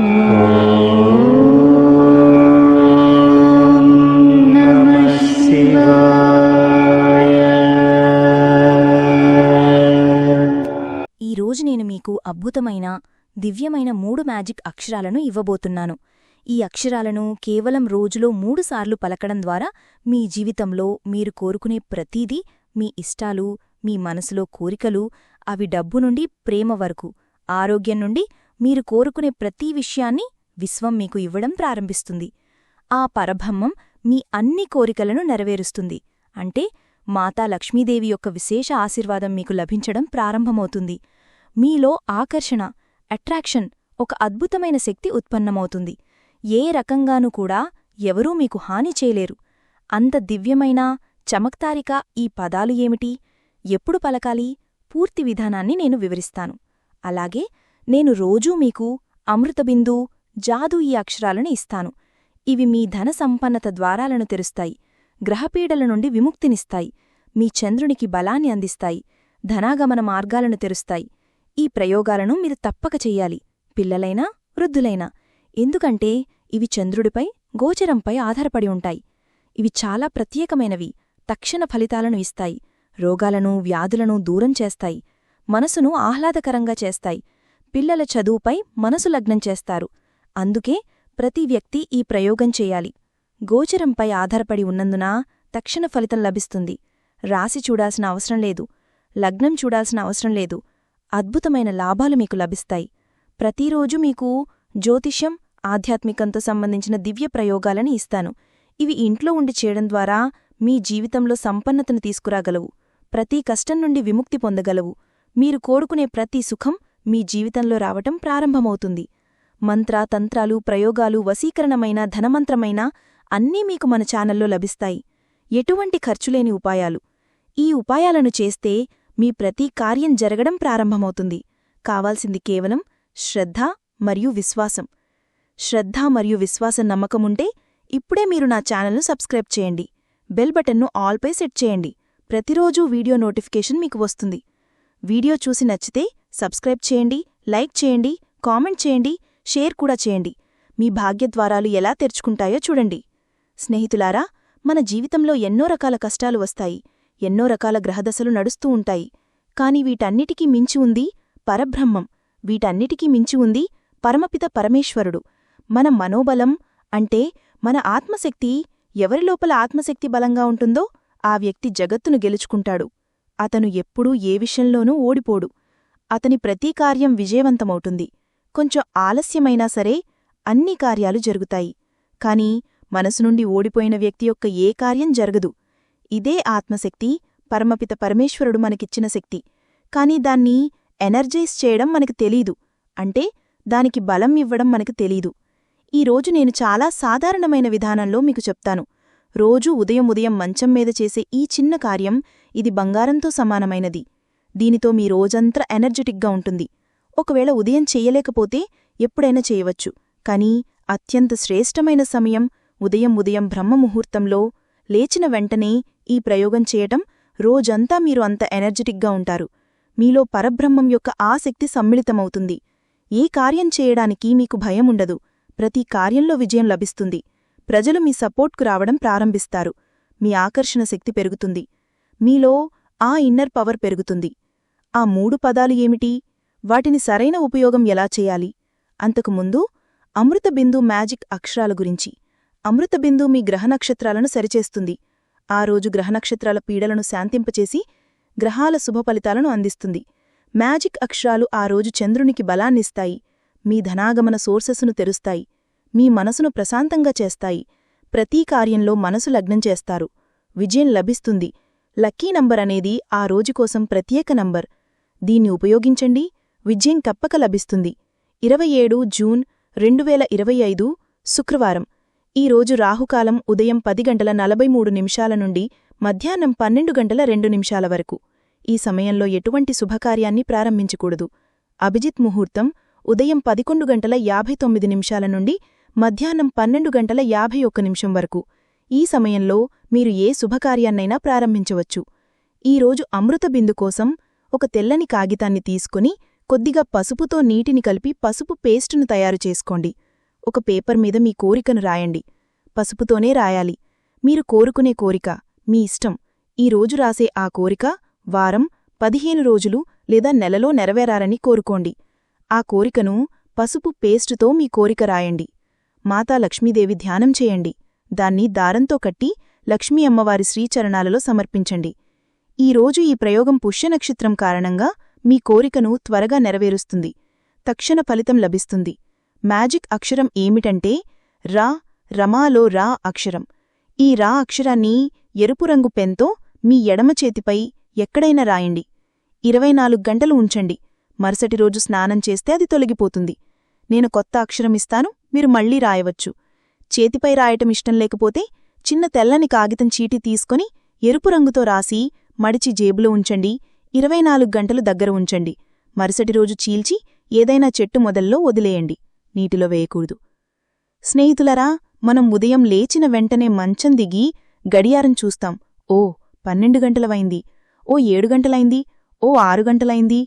ఈరోజు నేను మీకు అద్భుతమైన దివ్యమైన మూడు మ్యాజిక్ అక్షరాలను ఇవ్వబోతున్నాను. ఈ అక్షరాలను కేవలం రోజులో మూడుసార్లు పలకడం ద్వారా మీ జీవితంలో మీరు కోరుకునే ప్రతీదీ మీ ఇష్టాలు మీ మనసులో కోరికలు అవి డబ్బు నుండి ప్రేమ వరకు ఆరోగ్యం నుండి మీరు కోరుకునే ప్రతి విషయాన్ని విశ్వం మీకు ఇవ్వడం ప్రారంభిస్తుంది. ఆ పరబ్రహ్మం మీ అన్ని కోరికలను నెరవేరుస్తుంది. అంటే మాతా లక్ష్మీదేవి యొక్క విశేష ఆశీర్వాదం మీకు లభించడం ప్రారంభమవుతుంది. మీలో ఆకర్షణ అట్రాక్షన్ ఒక అద్భుతమైన శక్తి ఉత్పన్నమవుతుంది. ఏ రకంగానూ కూడా ఎవరూ మీకు హాని చేయలేరు. అంత దివ్యమైన చమక్తారిక ఈ పదాలు ఏమిటి? ఎప్పుడు పలకాలి? పూర్తి విధానాన్ని నేను వివరిస్తాను. అలాగే నేను రోజూ మీకు అమృతబిందు జాదు ఈ అక్షరాలను ఇస్తాను. ఇవి మీ ధన సంపన్నత ద్వారాలను తెరుస్తాయి. గ్రహపీడల నుండి విముక్తినిస్తాయి. మీ చంద్రునికి బలాన్ని అందిస్తాయి. ధనాగమన మార్గాలను తెరుస్తాయి. ఈ ప్రయోగాలను మీరు తప్పక చెయ్యాలి. పిల్లలైనా వృద్ధులైనా. ఎందుకంటే ఇవి చంద్రుడిపై గోచరంపై ఆధారపడి ఉంటాయి. ఇవి చాలా ప్రత్యేకమైనవి. తక్షణ ఫలితాలను ఇస్తాయి. రోగాలను వ్యాధులను దూరం చేస్తాయి. మనసును ఆహ్లాదకరంగా చేస్తాయి. పిల్లల చదువుపై మనసు లగ్నం చేస్తారు. అందుకే ప్రతి వ్యక్తి ఈ ప్రయోగం చేయాలి. గోచరంపై ఆధారపడి ఉన్నందున తక్షణ ఫలితం లభిస్తుంది. రాసి చూడాల్సిన అవసరం లేదు. లగ్నం చూడాల్సిన అవసరం లేదు. అద్భుతమైన లాభాలు మీకు లభిస్తాయి. ప్రతిరోజు మీకు జ్యోతిష్యం ఆధ్యాత్మికంతో సంబంధించిన దివ్య ప్రయోగాలని ఇస్తాను. ఇవి ఇంట్లో ఉండి చేయడం ద్వారా మీ జీవితంలో సంపన్నతను తీసుకురాగలవు. ప్రతి కష్టం నుండి విముక్తి పొందగలవు. మీరు కోరుకునే ప్రతి సుఖం మీ జీవితంలో రావటం ప్రారంభమవుతుంది. మంత్ర తంత్రాలు ప్రయోగాలు వశీకరణమైన ధనమంత్రమైన అన్నీ మీకు మన ఛానల్లో లభిస్తాయి. ఎటువంటి ఖర్చులేని ఉపాయాలు. ఈ ఉపాయాలను చేస్తే మీ ప్రతి కార్యం జరగడం ప్రారంభమవుతుంది. కావాల్సింది కేవలం శ్రద్ధ మరియు విశ్వాసం. శ్రద్ధ మరియు విశ్వాసం నమ్మకముంటే ఇప్పుడే మీరు నా ఛానల్ను సబ్స్క్రైబ్ చేయండి. బెల్ బటన్ను ఆల్పై సెట్ చేయండి. ప్రతిరోజూ వీడియో నోటిఫికేషన్ మీకు వస్తుంది. వీడియో చూసి నచ్చితే సబ్స్క్రైబ్ చేయండి లైక్ చేయండి కామెంట్ చేయండి షేర్ కూడా చేయండి. మీ భాగ్యద్వారాలు ఎలా తెరుచుకుంటాయో చూడండి. స్నేహితులారా మన జీవితంలో ఎన్నో రకాల కష్టాలు వస్తాయి ఎన్నో రకాల గ్రహదశలు నడుస్తూ ఉంటాయి. కాని వీటన్నిటికీ మించి ఉంది పరబ్రహ్మం. వీటన్నిటికీ మించి ఉంది పరమపిత పరమేశ్వరుడు. మన మనోబలం అంటే మన ఆత్మశక్తి ఎవరిలోపల ఆత్మశక్తి బలంగా ఉంటుందో ఆ వ్యక్తి జగత్తును గెలుచుకుంటాడు. అతను ఎప్పుడూ ఏ విషయంలోనూ ఓడిపోడు. అతని ప్రతీ కార్యం విజయవంతమవుతుంది కొంచెం ఆలస్యమైనా సరే అన్ని కార్యాలు జరుగుతాయి. కాని మనసు నుండి ఓడిపోయిన వ్యక్తి యొక్క ఏ కార్యం జరగదు. ఇదే ఆత్మశక్తి పరమపిత పరమేశ్వరుడు మనకిచ్చిన శక్తి. కాని దాన్ని ఎనర్జైజ్ చేయడం మనకు తెలీదు. అంటే దానికి బలం ఇవ్వడం మనకు తెలీదు. ఈరోజు నేను చాలా సాధారణమైన విధానంలో మీకు చెప్తాను. రోజూ ఉదయం ఉదయం మంచం మీద చేసే ఈ చిన్న కార్యం ఇది బంగారంతో సమానమైనది. దీనితో మీ రోజంతా ఎనర్జెటిక్గా ఉంటుంది. ఒకవేళ ఉదయం చెయ్యలేకపోతే ఎప్పుడైనా చేయవచ్చు. కానీ అత్యంత శ్రేష్టమైన సమయం ఉదయం ఉదయం బ్రహ్మముహూర్తంలో లేచిన వెంటనే ఈ ప్రయోగం చేయటం రోజంతా మీరు అంత ఎనర్జెటిక్గా ఉంటారు. మీలో పరబ్రహ్మం యొక్క ఆసక్తి సమ్మిళితమవుతుంది. ఏ కార్యం చేయడానికి మీకు భయం ఉండదు. ప్రతి కార్యంలో విజయం లభిస్తుంది. ప్రజలు మీ సపోర్ట్కు రావడం ప్రారంభిస్తారు. మీ ఆకర్షణ శక్తి పెరుగుతుంది. మీలో ఆ ఇన్నర్ పవర్ పెరుగుతుంది. ఆ మూడు పదాలు ఏమిటి? వాటిని సరైన ఉపయోగం ఎలా చేయాలి? అంతకుముందు అమృతబిందు మ్యాజిక్ అక్షరాల గురించి. అమృతబిందు మీ గ్రహనక్షత్రాలను సరిచేస్తుంది. ఆ రోజు గ్రహనక్షత్రాల పీడలను శాంతింపచేసి గ్రహాల శుభఫలితాలను అందిస్తుంది. మ్యాజిక్ అక్షరాలు ఆ రోజు చంద్రునికి బలాన్నిస్తాయి మీ ధనాగమన సోర్సెస్ను తెరుస్తాయి. మీ మనసును ప్రశాంతంగా చేస్తాయి. ప్రతీ కార్యంలో మనసు లగ్నం చేస్తారు. విజయం లభిస్తుంది. లక్కీ నంబర్ అనేది ఆ రోజు కోసం ప్రత్యేక నంబర్. దీన్ని ఉపయోగించండి. విజయం కప్పక లభిస్తుంది. ఇరవై ఏడు జూన్ రెండు వేల ఇరవై ఐదు శుక్రవారం. ఈ రోజు రాహుకాలం ఉదయం పది గంటల నలభై మూడు నిమిషాల నుండి మధ్యాహ్నం పన్నెండు గంటల రెండు నిమిషాల వరకు. ఈ సమయంలో ఎటువంటి శుభకార్యాన్ని ప్రారంభించకూడదు. అభిజిత్ ముహూర్తం ఉదయం పదకొండు గంటల యాభై తొమ్మిది నిమిషాల నుండి మధ్యాహ్నం పన్నెండు గంటల యాభై ఒక్క నిమిషం వరకు. ఈ సమయంలో మీరు ఏ శుభకార్యాన్నైనా ప్రారంభించవచ్చు. ఈరోజు అమృతబిందు కోసం ఒక తెల్లని కాగితాన్ని తీసుకుని కొద్దిగా పసుపుతో నీటిని కలిపి పసుపు పేస్టును తయారు చేసుకోండి. ఒక పేపర్ మీద మీ కోరికను రాయండి. పసుపుతోనే రాయాలి. మీరు కోరుకునే కోరిక మీ ఇష్టం ఈ రోజు రాసే ఆ కోరిక వారం పదిహేను రోజులు లేదా నెలలో నెరవేరారని కోరుకోండి. ఆ కోరికను పసుపు పేస్టుతో మీ కోరిక రాయండి. మాతా లక్ష్మీదేవి ధ్యానం చేయండి. దాన్ని దారంతో కట్టి లక్ష్మీ అమ్మవారి శ్రీచరణాలలో సమర్పించండి. ఈ రోజు ఈ ప్రయోగం పుష్యనక్షత్రం కారణంగా మీ కోరికను త్వరగా నెరవేరుస్తుంది. తక్షణ ఫలితం లభిస్తుంది. మ్యాజిక్ అక్షరం ఏమిటంటే రా రమాలో రా అక్షరం. ఈ రా అక్షరాన్ని ఎరుపు రంగు పెన్తో మీ ఎడమ చేతిపై ఎక్కడైనా రాయండి. ఇరవై నాలుగు గంటలు ఉంచండి. మరుసటి రోజు స్నానం చేస్తే అది తొలగిపోతుంది. నేను కొత్త అక్షరం ఇస్తాను మీరు మళ్ళీ రాయవచ్చు. చేతిపై రాయటం ఇష్టం లేకపోతే చిన్న తెల్లని కాగితం చీటి తీసుకొని ఎరుపు రంగుతో రాసి మడిచి జేబులో ఉంచండి. ఇరవై నాలుగు గంటలు దగ్గర ఉంచండి. మరుసటి రోజు చీల్చి ఏదైనా చెట్టు మొదల్లో వదిలేయండి. నీటిలో వేయకూడదు. స్నేహితులరా మనం ఉదయం లేచిన వెంటనే మంచం దిగి గడియారం చూస్తాం. ఓ పన్నెండు గంటలవైంది. ఓ ఏడు గంటలైంది. ఓ ఆరు గంటలైంది.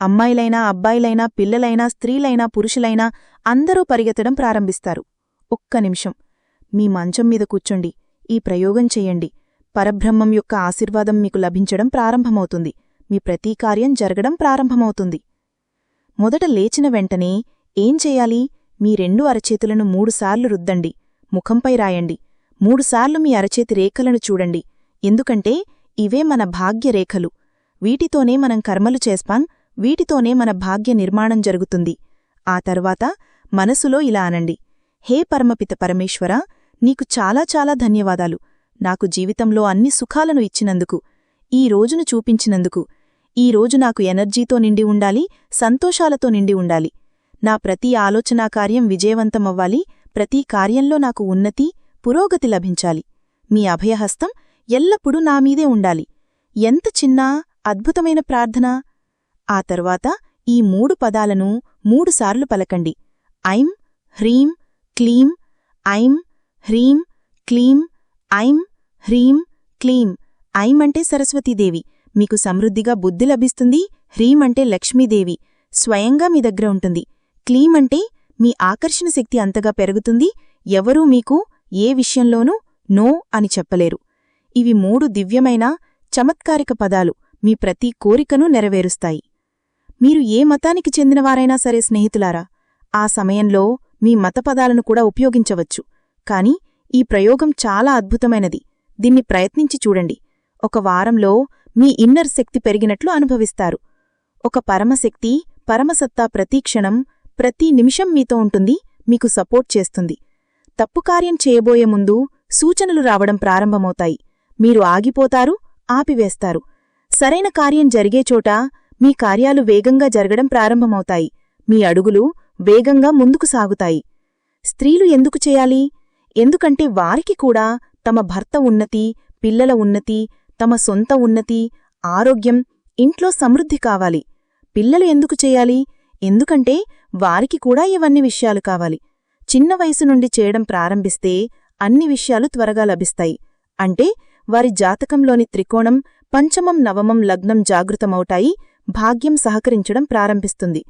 అమ్మాయిలైనా అబ్బాయిలైనా పిల్లలైనా స్త్రీలైనా పురుషులైనా అందరూ పరిగెత్తడం ప్రారంభిస్తారు. ఒక్క నిమిషం. మీ మంచం మీద కూర్చోండి. ఈ ప్రయోగం చెయ్యండి పరబ్రహ్మం యొక్క ఆశీర్వాదం మీకు లభించడం ప్రారంభమవుతుంది. మీ ప్రతీకార్యం జరగడం ప్రారంభమవుతుంది. మొదట లేచిన వెంటనే ఏం చేయాలి? మీ రెండు అరచేతులను మూడుసార్లు రుద్దండి. ముఖంపై రాయండి. మూడుసార్లు మీ అరచేతి రేఖలను చూడండి. ఎందుకంటే ఇవే మన భాగ్యరేఖలు వీటితోనే మనం కర్మలు చేస్తాం వీటితోనే మన భాగ్య నిర్మాణం జరుగుతుంది. ఆ తర్వాత మనసులో ఇలా అనండి. హే పరమపిత పరమేశ్వరా నీకు చాలా చాలా ధన్యవాదాలు. నాకు జీవితంలో అన్ని సుఖాలను ఇచ్చినందుకు ఈ రోజును చూపించినందుకు. ఈ రోజు నాకు ఎనర్జీతో నిండి ఉండాలి సంతోషాలతో నిండి ఉండాలి. నా ప్రతి ఆలోచనా కార్యం విజయవంతమవ్వాలి ప్రతి కార్యంలో నాకు ఉన్నతి పురోగతి లభించాలి. మీ అభయహస్తం ఎల్లప్పుడూ నామీదే ఉండాలి. ఎంత చిన్నా అద్భుతమైన ప్రార్థన. ఆ తర్వాత ఈ మూడు పదాలను మూడుసార్లు పలకండి. ఐం హ్రీం క్లీం ఐం హ్రీం క్లీం ఐం హ్రీం క్లీం. ఐం అంటే సరస్వతీదేవి. మీకు సమృద్ధిగా బుద్ధి లభిస్తుంది. హ్రీం అంటే లక్ష్మీదేవి. స్వయంగా మీ దగ్గర ఉంటుంది. క్లీం అంటే మీ ఆకర్షణ శక్తి అంతగా పెరుగుతుంది. ఎవరూ మీకు ఏ విషయంలోనూ నో అని చెప్పలేరు. ఇవి మూడు దివ్యమైన చమత్కారిక పదాలు. మీ ప్రతి కోరికను నెరవేరుస్తాయి. మీరు ఏ మతానికి చెందినవారైనా సరే స్నేహితులారా ఆ సమయంలో మీ మతపదాలను కూడా ఉపయోగించవచ్చు. కాని ఈ ప్రయోగం చాలా అద్భుతమైనది. దీన్ని ప్రయత్నించి చూడండి. ఒక వారంలో మీ ఇన్నర్ శక్తి పెరిగినట్లు అనుభవిస్తారు. ఒక పరమశక్తి పరమసత్తా ప్రతీక్షణం ప్రతి నిమిషం మీతో ఉంటుంది మీకు సపోర్ట్ చేస్తుంది. తప్పు కార్యం చేయబోయే ముందు సూచనలు రావడం ప్రారంభమవుతాయి. మీరు ఆగిపోతారు ఆపివేస్తారు. సరైన కార్యం జరిగే చోట మీ కార్యాలు వేగంగా జరగడం ప్రారంభమవుతాయి. మీ అడుగులు వేగంగా ముందుకు సాగుతాయి. స్త్రీలు ఎందుకు చేయాలి? ఎందుకంటే వారికి కూడా తమ భర్త ఉన్నతి పిల్లల ఉన్నతి తమ సొంత ఉన్నతి ఆరోగ్యం ఇంట్లో సమృద్ధి కావాలి. పిల్లలు ఎందుకు చేయాలి? ఎందుకంటే వారికి కూడా ఇవన్నీ విషయాలు కావాలి. చిన్న వయసు నుండి చేయడం ప్రారంభిస్తే అన్ని విషయాలు త్వరగా లభిస్తాయి. అంటే వారి జాతకంలోని త్రికోణం పంచమం నవమం లగ్నం జాగృతమవుతాయి భాగ్యం సహకరించడం ప్రారంభిస్తుంది.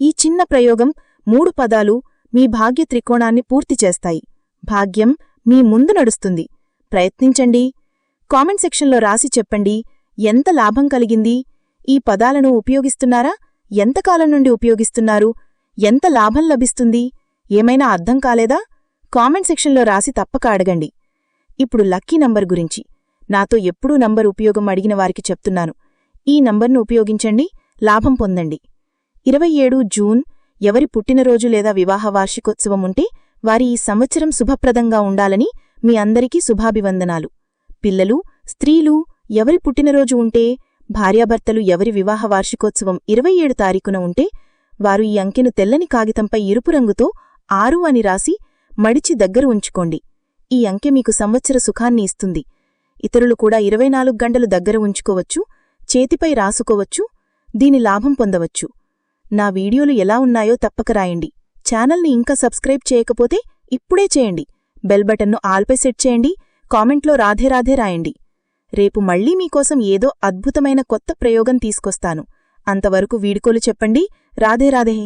ఈ చిన్న ప్రయోగం మూడు పదాలు మీ భాగ్య త్రికోణాన్ని పూర్తి చేస్తాయి. భాగ్యం మీ ముందు నడుస్తుంది. ప్రయత్నించండి. కామెంట్ సెక్షన్లో రాసి చెప్పండి. ఎంత లాభం కలిగింది? ఈ పదాలను ఉపయోగిస్తున్నారా? ఎంతకాలం నుండి ఉపయోగిస్తున్నారు? ఎంత లాభం లభిస్తుంది? ఏమైనా అర్థం కాలేదా? కామెంట్ సెక్షన్లో రాసి తప్పక అడగండి. ఇప్పుడు లక్కీ నంబర్ గురించి. నాతో ఎప్పుడూ నంబర్ ఉపయోగం అడిగిన వారికి చెప్తున్నాను. ఈ నంబర్ను ఉపయోగించండి. లాభం పొందండి. ఇరవై ఏడు జూన్ ఎవరి పుట్టినరోజు లేదా వివాహ వార్షికోత్సవం ఉంటే వారి ఈ సంవత్సరం శుభప్రదంగా ఉండాలని మీ అందరికీ శుభాభివందనాలు. పిల్లలు స్త్రీలు ఎవరి పుట్టినరోజు ఉంటే భార్యాభర్తలు ఎవరి వివాహ వార్షికోత్సవం ఇరవై ఏడు తారీఖున ఉంటే వారు ఈ అంకెను తెల్లని కాగితంపై ఎరుపు రంగుతో ఆరు అని రాసి మడిచి దగ్గర ఉంచుకోండి. ఈ అంకె మీకు సంవత్సర సుఖాన్ని ఇస్తుంది. ఇతరులు కూడా ఇరవై నాలుగు గంటలు దగ్గర ఉంచుకోవచ్చు చేతిపై రాసుకోవచ్చు దీని లాభం పొందవచ్చు. నా వీడియోలు ఎలా ఉన్నాయో తప్పక రాయండి. ఛానల్ని ఇంకా సబ్స్క్రైబ్ చేయకపోతే ఇప్పుడే చేయండి. బెల్ బటన్ను ఆల్పై సెట్ చేయండి. కామెంట్లో రాధే రాధే రాయండి. రేపు మళ్ళీ మీకోసం ఏదో అద్భుతమైన కొత్త ప్రయోగం తీసుకొస్తాను. అంతవరకు వీడుకోలు చెప్పండి. రాధే రాధే.